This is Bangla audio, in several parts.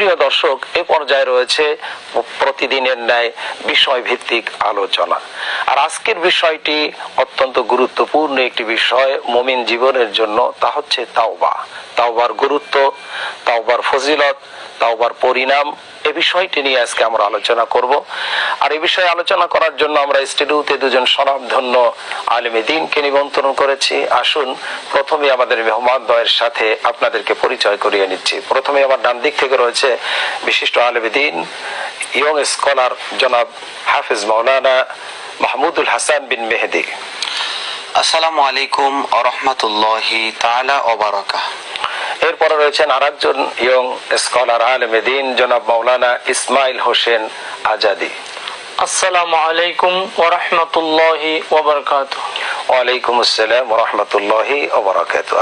প্রিয় দর্শক, এ পর্যায়ে রয়েছে প্রতিদিনের ন্যায় বিষয় ভিত্তিক আলোচনা। আর আজকের বিষয়টি অত্যন্ত গুরুত্বপূর্ণ একটি বিষয় মমিন জীবনের জন্য, তা হচ্ছে তাওবা। তাওবার গুরুত্ব, তাওবার ফজিলত, তাওবার পরিণাম, এ বিষয়টি নিয়ে আজকে আমরা আলোচনা করব। আর এই বিষয়ে আলোচনা করার জন্য আমরা স্টুডিওতে দুজন স্বনামধন্য আলেমে দিনকে নিমন্ত্রণ করেছি। আসুন, প্রথমে আমাদের মেহমান দয়ের সাথে আপনাদেরকে পরিচয় করিয়ে নিচ্ছি। প্রথমে আমার ডান দিক থেকে রয়েছে বিশিষ্ট আলেমে দিন ইয়ং স্কলার জনাব হাফিজ মৌলানা মাহমুদুল হাসান বিন মেহেদি। আসসালামু আলাইকুম আরহামতুল্লাহি তালা এরপরে রয়েছেন আরেকজন ইয়ং স্কলার আলেমে জনাব মৌলানা ইসমাইল হোসেন আজাদি। আসসালামু আলাইকুম ওরহমতুল্লাহি ওবরকাত ওয়ালাইকুম আসসালাম রহমতুল্লাহি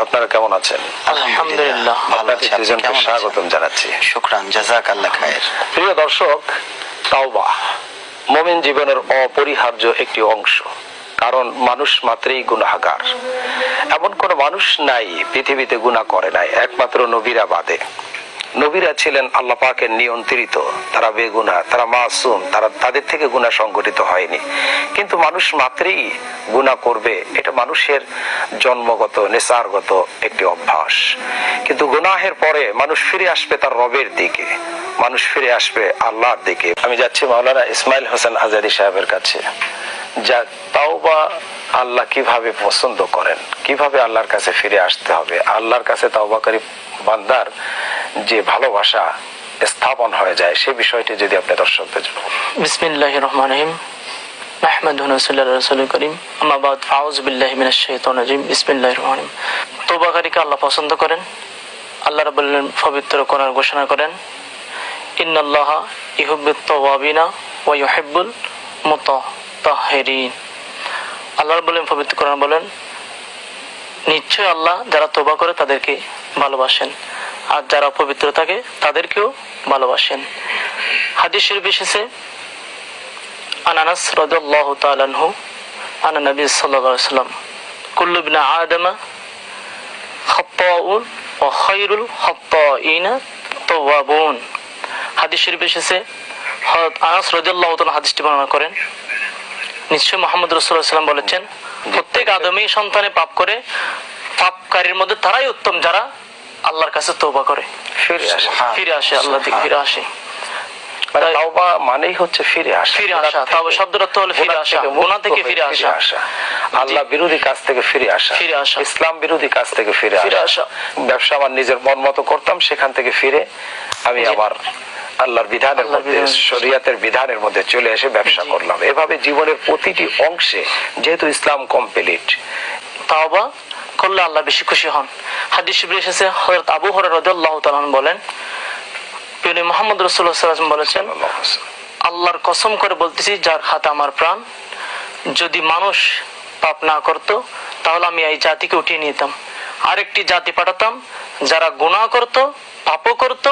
আপনারা কেমন আছেন? আলহামদুলিল্লাহ ভালো আছি দুজনকে স্বাগতম জানাচ্ছি। শুকরান জাযাকাল্লাহ খায়ের। প্রিয় দর্শক তাওবা মমিন জীবনের অপরিহার্য একটি অংশ। কারণ মানুষ মাত্রই গুনাহগার। এমন কোন মানুষ নাই পৃথিবীতে গুনাহ করে নাই একমাত্র নবীরা বাদে। নবীরা ছিলেন আল্লাহ পাকের নিয়ন্ত্রিত, তারা বেগুনা, তারা মাসুম, তারা তাদের থেকে গুনাহ সংগঠিত হয়নি। কিন্তু মানুষ মাত্রই গুনাহ করবে, এটা মানুষের জন্মগত, নেশারগত একটি অভ্যাস। কিন্তু গুনাহের পরে মানুষ ফিরে আসবে তার রবের দিকে, মানুষ ফিরে আসবে আল্লাহর দিকে। আমি যাচ্ছি মাওলানা ইসমাইল হোসেন আজাদি সাহেবের কাছে। যা তাও বা আল্লাহ কীভাবে পছন্দ করেন, কীভাবে আল্লাহর কাছে ফিরে আসতে হবে? আল্লাহর কাছে তাওবাকারী বান্দার যে ভালোবাসা স্থাপন হয়ে যায়, সে বিষয়টি যদি আপনি দর্শকদের বিসমিল্লাহ রহমান রহিম রাসূল করিম। আম্মা বাদ আউযু বিল্লাহি মিনাশ শাইতানির রাজিম। বিসমিল্লাহির রহমানির রহিম তওবাকারীকে আল্লাহ পছন্দ করেন? আল্লাহ পবিত্র ঘোষণা করেন, ইন্নাল্লাহা আল্লাহ পবিত্র বলেন, নিশ্চয় আল্লাহ যারা তোবা করে তাদেরকে ভালোবাসেন। আর যারা পবিত্র থাকে, তাদেরকেও ভালোবাসেন। হাদিস শরীফ এসেছে আনানাস রাদিয়াল্লাহু তাআলা আনহু, আনা নবী সাল্লাল্লাহু আলাইহি সাল্লাম, কুল্লু ইবনে আদম খাত্তাউন ওয়া খায়রুল খাত্তাইনা তাওয়াবুন। হাদিস শরীফ এসেছে, হযরত আনাস রাদিয়াল্লাহু তাআলা হাদিসটি বর্ণনা করেন। নিশ্চয় মোহাম্মদ রাসূলুল্লাহ সাল্লাম বলেছেন, প্রত্যেক আদমী সন্তানে পাপ করে, পাপকারীর মধ্যে তারাই উত্তম। যারা আল্লাহর কাছে তওবা করে। ফিরে আসে। আসে আল্লাহ দিকে ফিরে আসে। মানে মানেই হচ্ছে ফিরে আসা। ফিরে আসা। তবে শব্দের অর্থ হলো ফিরে আসা। গুনাহ থেকে ফিরে আসা। আল্লাহ বিরোধী কাজ থেকে ফিরে আসা। ফিরে আসা। ইসলাম বিরোধী কাজ থেকে ফিরে আসা। ব্যবসা আমার নিজের মন মতো করতাম সেখান থেকে ফিরে আমি। আমার আল্লাহর বিধানের মধ্যে শরিয়াতের বিধানের মধ্যে চলে এসে ব্যবসা করলাম। এভাবে জীবনের প্রতিটি অংশে যেহেতু ইসলাম কমপ্লিট তাওবা করলে আল্লাহ বেশি খুশি হন। হাদিস এসেছে হজরত আবু হুরায়রা রাদিয়াল্লাহু তাআলা বলেন প্রিয় মোহাম্মদ সাল্লাল্লাহু বলেছেন, আল্লাহর কসম করে বলতেছি, যার হাতে আমার প্রাণ, যদি মানুষ পাপ না করত, তাহলে আমি এই জাতিকে উঠিয়ে নিতাম। আরেকটি জাতি পাঠাতাম, যারা গুণা করত, পাপও করত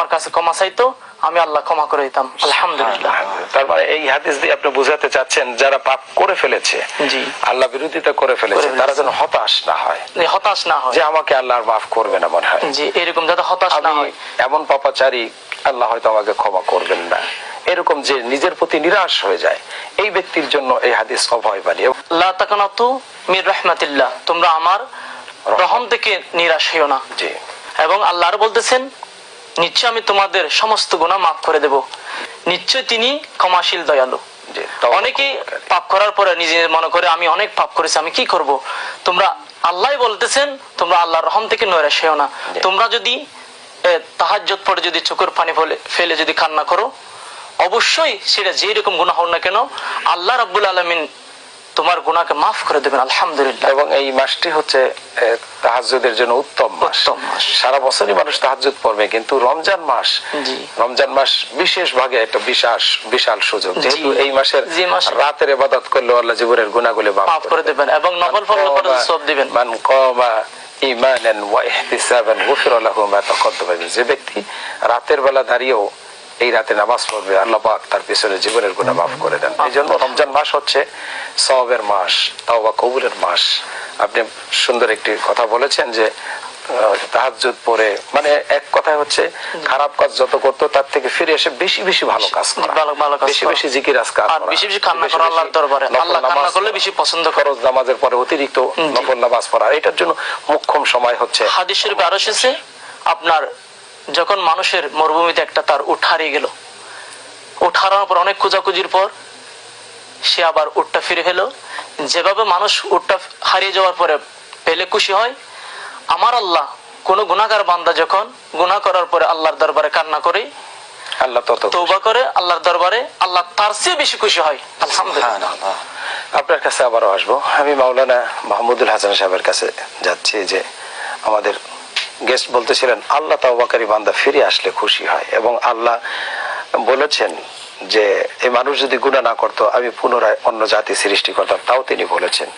আমার কাছে ক্ষমা চাইতো আমি আল্লাহ ক্ষমা করে দিতাম। আলহামদুলিল্লাহ। তার মানে এই হাদিস দিয়ে আপনি বুঝাতে চাচ্ছেন যারা পাপ করে ফেলেছে জি। আল্লাহ বিরোধিতা করে ফেলেছে তারা যেন হতাশ না হয়। হতাশ না হয়। যে আমাকে আল্লাহ আর মাফ করবে না মনে হয়। জি এরকম যাতে হতাশ না হয়। এমন পাপাচারী আল্লাহ হয়তো আমাকে ক্ষমা করবেন না। এরকম যে নিজের প্রতি নিরাশ হয়ে যায় এই ব্যক্তির জন্য এই হাদিস অভয় বাণী লা তাকানাতু মির রাহমাতিল্লাহ তোমরা আমার রহম থেকে নিরাশ হইও না। জি। এবং আল্লাহ আরও বলতেছেন নিশ্চয় আমি তোমাদের সমস্ত গুনাহ মাফ করে দেব। নিশ্চয় তিনি ক্ষমাশীল দয়ালু। অনেকেই পাপ করার পরে নিজে মনে করে আমি অনেক পাপ করেছি আমি কি করব? তোমরা আল্লাহ বলতেছেন তোমরা আল্লাহর রহম থেকে নৈরাশ হইও না। তোমরা যদি তাহাজ্জত পরে যদি চোখের পানি ফেলে ফেলে যদি কান্না করো অবশ্যই সেটা যেই রকম গুনাহ হোক না কেন আল্লাহ রাব্বুল আলামিন তোমার গুনাহকে মাফ করে দেবেন আলহামদুলিল্লাহ। এবং এই মাসটি হচ্ছে তাহাজুদের জন্য উত্তম মাস। সারা বছরই মানুষ তাহাজুদ পড়বে কিন্তু রমজান মাস রমজান মাস বিশেষ ভাগে একটা বিশাল বিশাল সুযোগ। যেহেতু এই মাসের রাতের ইবাদত করলে আল্লাহ জীবনের গুনাহগুলি মাফ করে দেবেন এবং নকল ফল করে সব দিবেন। মান কমা ইমানান ওয়া ইহতিসাবান গুফির লাহু মা তাকদ্দামা। যে ব্যক্তি রাতের বেলা দাঁড়িয়েও এই রাতে নামাজ পড়বে আল্লাহ পাক তার পিছনে জীবনের গুনাহ মাফ করে দেন। এই জন্য রমজান মাস হচ্ছে সওয়াবের মাস তাওবা কবুলের মাস। আপনি সুন্দর একটি কথা বলেছেন যে তাহাজ্জুদ পরে মানে এক কথায় হচ্ছে খারাপ কাজ যত করতো তার থেকে ফিরে এসে বেশি বেশি ভালো কাজ করা। ভালো- ভালো কাজ বেশি বেশি জিকির আর বেশি বেশি কান্না করা আল্লাহর দরবারে। আল্লাহ কান্না করলে বেশি পছন্দ করে। নামাজের পরে অতিরিক্ত নফল নামাজ পড়া এটার জন্য মুখ্যম সময় হচ্ছে হাদিস শরীফে আরও এসেছে আপনার যখন মানুষের মরুভূমিতে একটা তার উঠ হারিয়ে গেল উঠ হারানোর পর অনেক খোঁজাখুঁজির পর সে আবার উটটা ফিরে পেল যেভাবে মানুষ উটটা হারিয়ে যাওয়ার পরে পেলে খুশি হয় আমার আল্লাহ কোন গুণাগার বান্দা যখন গুনাহ করার পরে আল্লাহর দরবারে কান্না করে আল্লাহ তৌবা করে আল্লাহর দরবারে আল্লাহ তার চেয়ে বেশি খুশি হয়। আলহামদুলিল্লাহ। আপনার কাছে আবারও আসব। আমি মাওলানা মাহমুদুল হাসান সাহেবের কাছে যাচ্ছি যে আমাদের গেস্ট বলতেছিলেন, আল্লাহ তাওবাকারী বান্দা ফিরে আসলে খুশি হয়। এবং আল্লাহ বলেছেন যে, এই মানুষ যদি গুণা না করতো, আমি পুনরায় অন্য জাতি সৃষ্টি করতাম তাও তিনি বলেছেন।